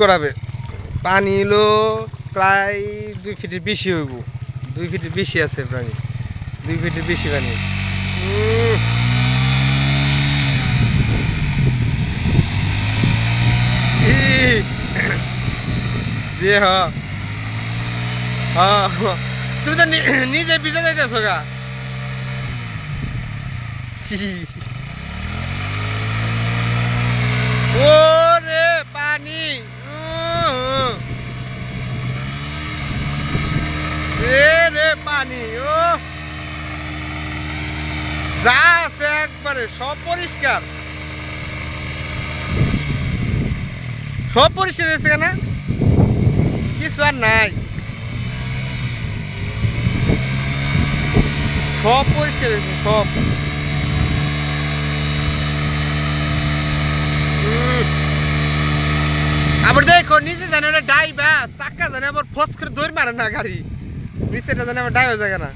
করাবে। পানি হলো প্রায় দুই ফিটের বেশি হইব। দুই ফিটের বেশি আছে পানি। দুই ফিটের বেশি পানি। ই। হ। তুমি তো নিজে ভিজে যাইতেছো গা। পানি যা আছে একবারে, সব পরিষ্কার। সব পরিষ্কার হয়েছে কিছু আর নাই। সব পরিষ্কার হয়েছে, সব। আবার দেখো, নিজে জানে ডাইবা চাক্কা জানে আবার ফস করে দৌড় মারে না গাড়ি। নিচেটা জানি আমার ডাই হয়ে যায় না